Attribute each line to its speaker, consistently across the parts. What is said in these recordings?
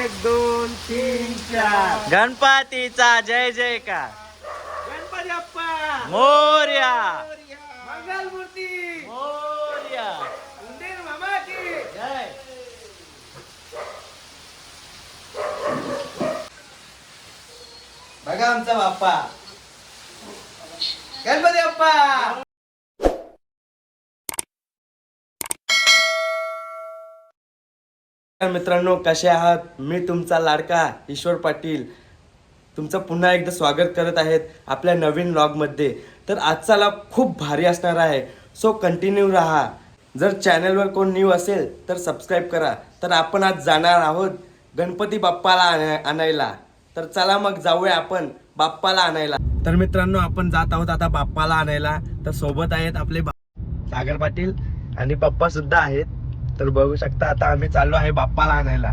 Speaker 1: एक दोन तीन चार.
Speaker 2: गणपतीचा जय जयकार.
Speaker 1: गणपती बाप्पा.
Speaker 2: मोर्या.
Speaker 1: मंगलमूर्ती.
Speaker 2: मोर्या.
Speaker 1: उंदीर मामा की
Speaker 2: जय.
Speaker 1: बघा आमचा बाप्पा. गणपती बाप्पा.
Speaker 2: मित्रांनो कसे आहात? मी तुमचा लाडका ईश्वर पाटील. तुमचं पुन्हा एकदा स्वागत करत आहेत आपल्या नवीन ब्लॉगमध्ये तर आजचा लाभ खूप भारी असणार आहे. सो कंटिन्यू राहा. जर चॅनलवर कोण न्यू असेल तर सबस्क्राईब करा. तर आपण आज जाणार आहोत गणपती बाप्पाला आणाय- आणायला. तर चला मग जाऊया आपण बाप्पाला आणायला. तर मित्रांनो आपण जात आहोत आता बाप्पाला आणायला. तर सोबत आहेत आपले बा- सागर पाटील आणि पप्पा सुद्धा आहेत. तर बघू शकता आता आम्ही चाललो आहे बाप्पाला आणायला.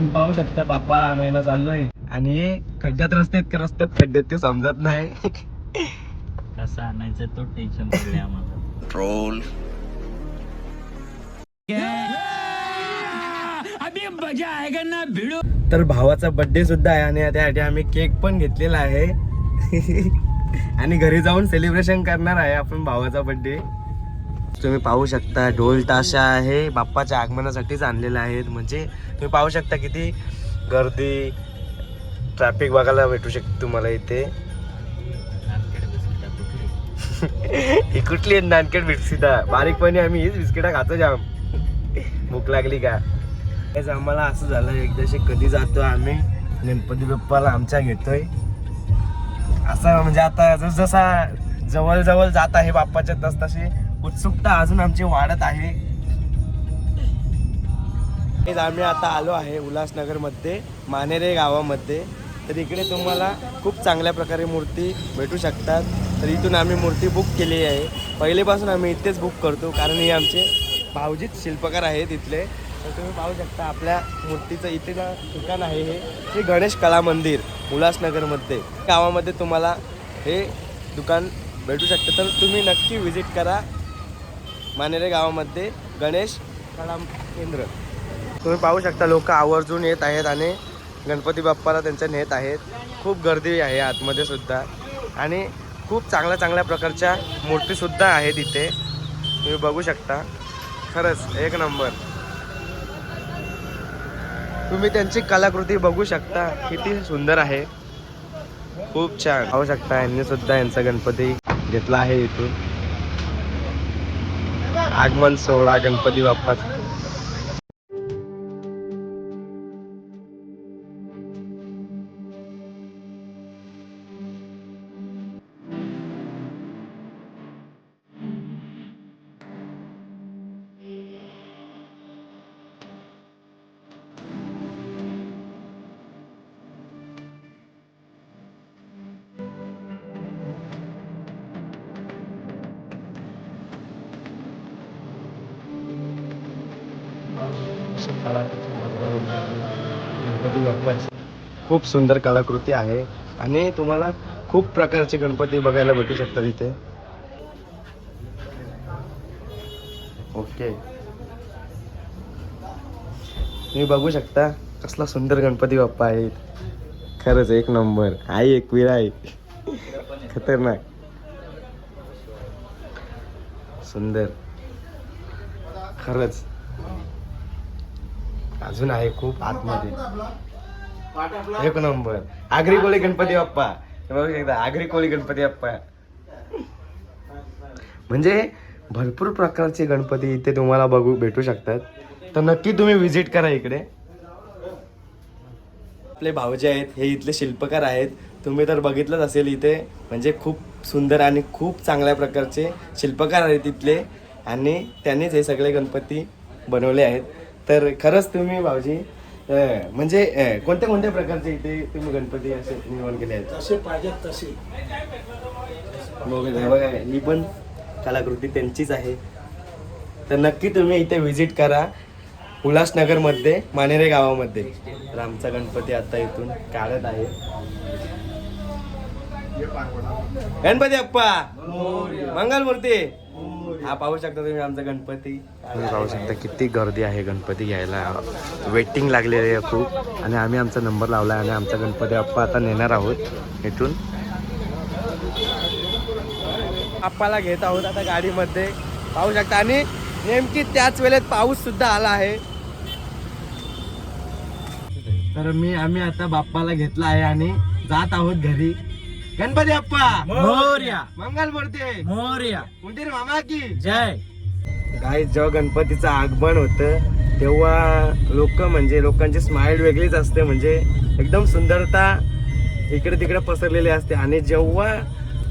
Speaker 2: तुम्ही पाहू शकता बाप्पा आणायला चाललोय. आणि खड्ड्यात रस्ते आहेत का रस्त्यात खड्ड्यात ते समजत नाही.
Speaker 3: कसं आणायचं तो टेन्शन पडले आम्हाला.
Speaker 2: तर भावाचा बर्थडे सुद्धा आहे आणि त्यासाठी आम्ही केक पण घेतलेला आहे. आणि घरी जाऊन सेलिब्रेशन करणार आहे आपण भावाचा बर्थडे तुम्ही पाहू शकता ढोल ताशा आहे बाप्पाच्या आगमनासाठीच आणलेलं आहेत. म्हणजे तुम्ही पाहू शकता किती गर्दी ट्रॅफिक बघायला भेटू शकते तुम्हाला इथे.
Speaker 3: कुठली
Speaker 2: ही कुठली आहेत नानकेट बिस्किटा. बारीकपणी आम्ही. हीच बिस्किटा खातो जाम. भूक लागली का? आम्हाला असं झालं एकदाशी कधी जातो आम्ही गणपती बाप्पाला आमच्या घेतोय. असं म्हणजे आता जसजसा जवळजवळ जात आहे बाप्पाच्या तस तशी उत्सुकता अजून आमची वाढत आहे. हेच आम्ही आता आलो आहे उल्हासनगरमध्ये मानेरे गावामध्ये. तर इकडे तुम्हाला खूप चांगल्या प्रकारे मूर्ती भेटू शकतात. तर इथून आम्ही मूर्ती बुक केली आहे. पहिलेपासून आम्ही इथेच बुक करतो कारण हे आमचे भाऊजीच शिल्पकार आहेत इथले. तर तुम्ही पाहू शकता आपल्या मूर्तीचं इथे ना ठिकाण आहे हे. हे गणेश कला मंदिर उल्हासनगरमध्ये. गावामध्ये तुम्हाला हे दुकान भेटू शकतं. तर तुम्ही नक्की व्हिजिट करा. मानेरे गावामध्ये गणेश कला केंद्र. तुम्ही पाहू शकता लोक आवर्जून येत आहेत आणि गणपती बाप्पाला त्यांच्या नेत आहेत. खूप गर्दी आहे आतमध्ये सुद्धा. आणि खूप चांगल्या चांगल्या प्रकारच्या मूर्तीसुद्धा आहेत इथे. तुम्ही बघू शकता. खरंच एक नंबर. तुम्ही त्यांची कलाकृती बघू शकता. किती सुंदर आहे. खूप छान. पाहू शकता यांनी सुद्धा यांचा गणपती घेतला आहे इथून. आगमन सोहळा गणपती बाप्पाचा. गणपती बाप्पाची खूप सुंदर कलाकृती आहे आणि तुम्हाला खूप प्रकारचे गणपती बघायला भेटू शकतात इथे. ओके तुम्ही बघू शकता कसला सुंदर गणपती बाप्पा आहेत. खरंच एक नंबर. आई एक विरा आहे. खतरनाक. सुंदर. खरंच. अजून आहे खूप आतमध्ये. एक नंबर. आगरी कोळी गणपती बाप्पा. हे बघू शकता आगरी कोळी गणपती बाप्पा. म्हणजे भरपूर प्रकारचे गणपती इथे तुम्हाला बघू भेटू शकतात. तर नक्की तुम्ही व्हिजिट करा इकडे. आपले भाऊजे आहेत हे इथले शिल्पकार आहेत. तुम्ही तर बघितलंच असेल इथे. म्हणजे खूप सुंदर आणि खूप चांगल्या प्रकारचे शिल्पकार आहेत इथले. आणि त्यांनीच हे सगळे गणपती बनवले आहेत. तर खरंच तुम्ही भाऊजी अं, म्हणजे अं, कोणत्या कोणत्या प्रकारचे इथे तुम्ही गणपती असे निर्माण केले आहेत?
Speaker 4: जसे पाहिजेत तसे.
Speaker 2: हे बघा, ही पण कलाकृती त्यांचीच आहे. तर नक्की तुम्ही इथे व्हिजिट करा उल्हासनगरमध्ये मानेरे गावामध्ये. तर आमचा गणपती आता इथून काढत आहे. गणपती अप्पा! मंगलमूर्ती! हा पाहू शकता तुम्ही आमचा गणपती. तुम्ही पाहू शकता किती गर्दी आहे गणपती घ्यायला. वेटिंग लागलेली आहे खूप. आणि आम्ही आमचा नंबर लावला आणि आमचा गणपती अप्पा आता नेणार आहोत इथून. आप्पाला घेत आहोत आता गाडीमध्ये. पाहू शकता. आणि नेमकी त्याच वेळेत पाऊस सुद्धा आला आहे. तर मी आम्ही आता बाप्पाला घेतला आहे आणि जात आहोत घरी. गणपती अप्पा.
Speaker 3: मोरया.
Speaker 2: मंगलमूर्ती
Speaker 3: मोर्या.
Speaker 2: उंदीर मामा की?
Speaker 3: जय.
Speaker 2: काय जेव्हा गणपतीचं आगमन होतं तेव्हा लोक म्हणजे लोकांची स्माइल वेगळीच असते. म्हणजे एकदम सुंदरता इकडे तिकडे पसरलेली असते. आणि जेव्हा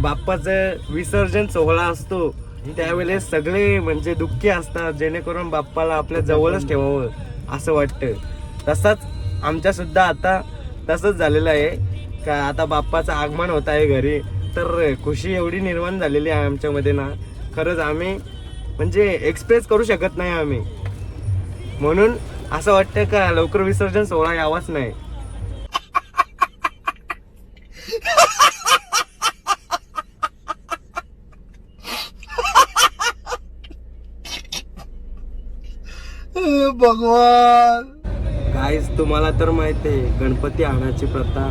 Speaker 2: बाप्पाचं विसर्जन सोहळा असतो त्यावेळेस सगळे म्हणजे दुःखी असतात. जेणेकरून बाप्पाला आपल्या जवळच ठेवावं असं वाटतं. तसाच आमच्या सुद्धा आता तसंच झालेलं आहे. का आता बाप्पाचं आगमन होत आहे घरी तर खुशी एवढी निर्माण झालेली आहे आमच्यामध्ये ना. खरंच आम्ही म्हणजे एक्सप्रेस करू शकत नाही आम्ही. म्हणून असं वाटतं का लवकर विसर्जन सोहळा यावाच नाही.
Speaker 4: भगवान.
Speaker 2: गाईज तुम्हाला तर माहिती आहे गणपती आणायची प्रथा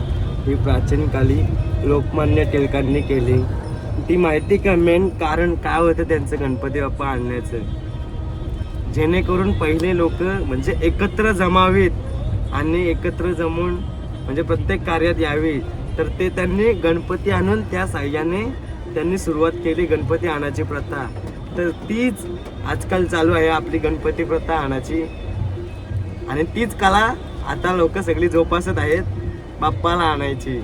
Speaker 2: ही प्राचीन काली लोकमान्य टिळकांनी केली. ती माहिती का मेन कारण काय होतं त्यांचं गणपती बाप्पा आणण्याचं? जेणेकरून पहिले लोक म्हणजे एकत्र जमावीत आणि एकत्र जमून म्हणजे प्रत्येक कार्यात यावी. तर ते त्यांनी गणपती आणून त्या साह्याने त्यांनी सुरुवात केली गणपती आणायची प्रथा. तर तीच आजकाल चालू आहे आपली गणपती प्रथा आणायची. आणि तीच कला आता लोक सगळी जोपासत आहेत. बाप्पाला आणायची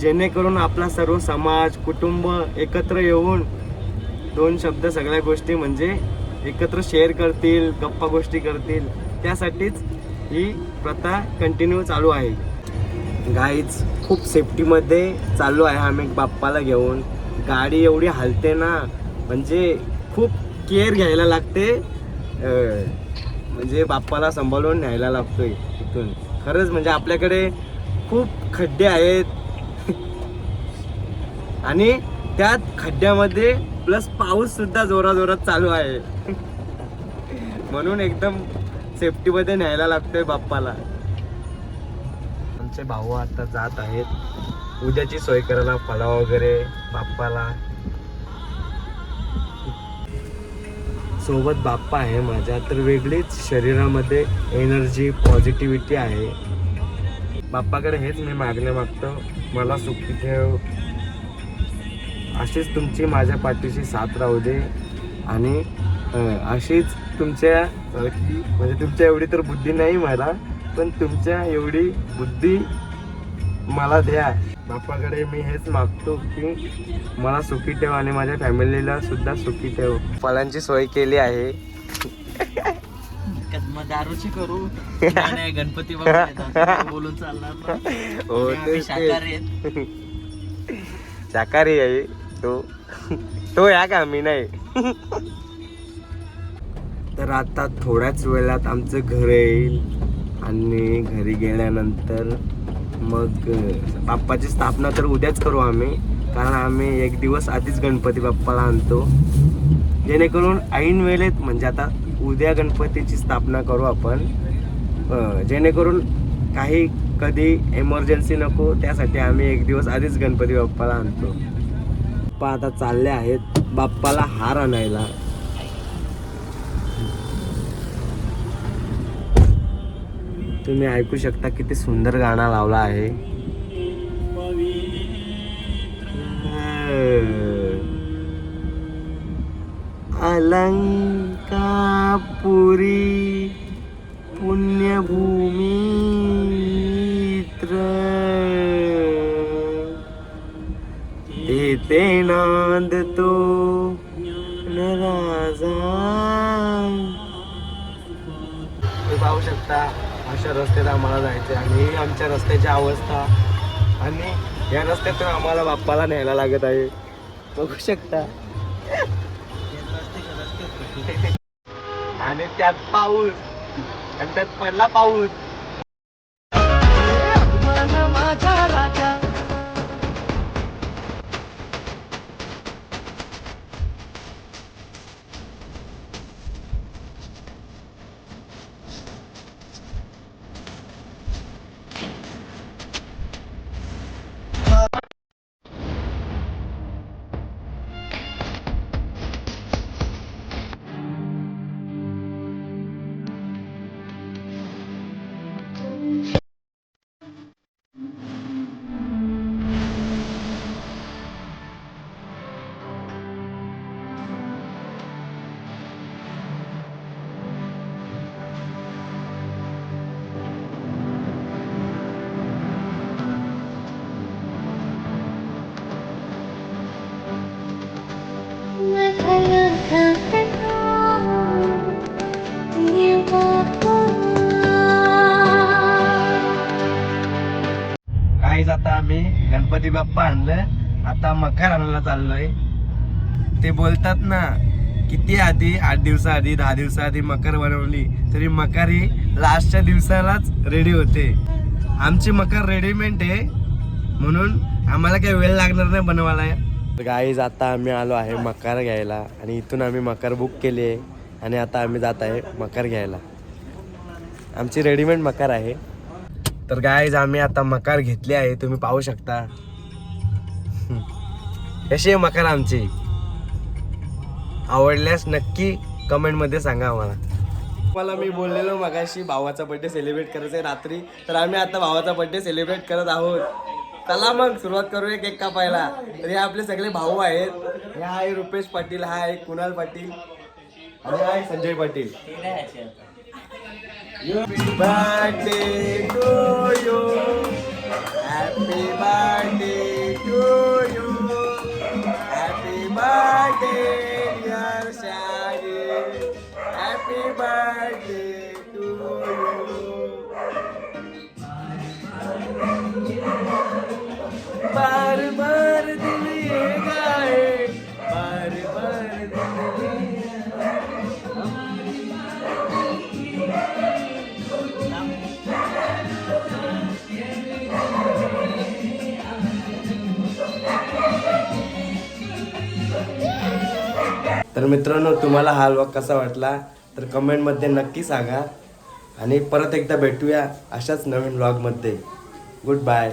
Speaker 2: जेणेकरून आपला सर्व समाज कुटुंब एकत्र येऊन दोन शब्द सगळ्या गोष्टी म्हणजे एकत्र शेअर करतील गप्पा गोष्टी करतील. त्यासाठीच ही प्रथा कंटिन्यू चालू आहे. गाईच खूप सेफ्टीमध्ये चालू आहे आम्ही बाप्पाला घेऊन. गाडी एवढी हलते ना म्हणजे खूप केअर घ्यायला लागते. म्हणजे बाप्पाला सांभाळून न्यायला लागतोय. इथून खरंच म्हणजे आपल्याकडे खूप खड्डे आहेत. आणि त्यात खड्ड्यामध्ये प्लस पाऊस सुद्धा जोरा जोरात चालू आहे. म्हणून एकदम सेफ्टीमध्ये न्यायला लागतोय बाप्पाला. आमचे भाऊ आता जात आहेत. उद्याची सोय करायला फळा वगैरे बाप्पाला. सोबत बाप्पा आहे माझ्या तर वेगळीच शरीरामध्ये एनर्जी पॉझिटिव्हिटी आहे. बाप्पाकडे हेच मी मागण्या मागतो मला सुखी ठेव हो. अशीच तुमची माझ्या पाठीशी साथ राहू दे. आणि अशीच तुमच्या म्हणजे तुमच्या एवढी तर बुद्धी नाही मला पण तुमच्या एवढी बुद्धी मला द्या. बाप्पाकडे मी हेच मागतो की मला सुखी ठेव आणि माझ्या फॅमिलीला सुद्धा सुखी ठेव. फळांची सोय केली आहे.
Speaker 3: मग दारूची करू. नाही, नाही, गणपती बाप्पा आहेत, असं बोलून चालणार नाही.
Speaker 2: हो ते. शाकाहारी आहे. तो. तो या का? मी नाही. तर आता थोड्याच वेळात आमचं घर येईल आणि घरी गेल्यानंतर मग बाप्पाची स्थापना तर उद्याच करू आम्ही कारण आम्ही एक दिवस आधीच गणपती बाप्पाला आणतो. जेणेकरून ऐन वेळेत म्हणजे आता उद्या गणपतीची स्थापना करू आपण जेणेकरून काही कधी एमर्जन्सी नको त्यासाठी आम्ही एक दिवस आधीच गणपती बाप्पाला आणतो. बाप्पा आता चालले आहेत बाप्पाला हार आणायला. तुम्ही ऐकू शकता किती सुंदर गाणं लावला आहे. अलंकापुरी पुण्यभूमी तेथे नांदतो तो राजा तुम्ही पाहू शकता अशा रस्त्यात आम्हाला जायचे आणि ही आमच्या रस्त्याची अवस्था. आणि या रस्त्यातून आम्हाला बाप्पाला न्यायला लागत आहे. बघू शकता. आणि त्यात पाऊस. आणि त्यात पडला पाऊस. काहीच आता आम्ही गणपती बाप्पा आणलं आता मकर आणायला चाललोय. ते बोलतात ना किती आधी? आठ दिवसाआधी दहा दिवसाआधी मकर बनवली तरी मकर ही लास्टच्या दिवसालाच रेडी होते. आमची मकर रेडीमेड आहे. म्हणून आम्हाला काही वेळ लागणार नाही बनवायला. गाईज आता आम्ही आलो आहे मकर घ्यायला. आणि इथून आम्ही मकर बुक केली आहे. आणि आता आम्ही जात आहे मकर घ्यायला. आमची रेडीमेड मकर आहे. तर गायज आम्ही आता मकार घेतले आहे तुम्ही पाहू शकता. कशी आहे मकार आमची? आवडल्यास नक्की कमेंटमध्ये सांगा आम्हाला. मला मी बोललेलो मगाशी भावाचा बर्थडे सेलिब्रेट करायचा आहे रात्री. तर आम्ही आता भावाचा बर्थडे सेलिब्रेट करत आहोत. चला मग सुरुवात करूया केक कापायला. तर हे आपले सगळे भाऊ आहेत. ह्या आहे रुपेश पाटील हा आहे कुणाल पाटील. आणि हा आहे Sanjay Patil. Birthday to you. Happy birthday to you. Happy birthday, dear Shaggy. Happy birthday तर मित्रांनो तुम्हाला हा व्लॉग कसा वाटला तर कमेंटमध्ये नक्की सांगा. आणि परत एकदा भेटूया अशाच नवीन व्लॉगमध्ये गुड बाय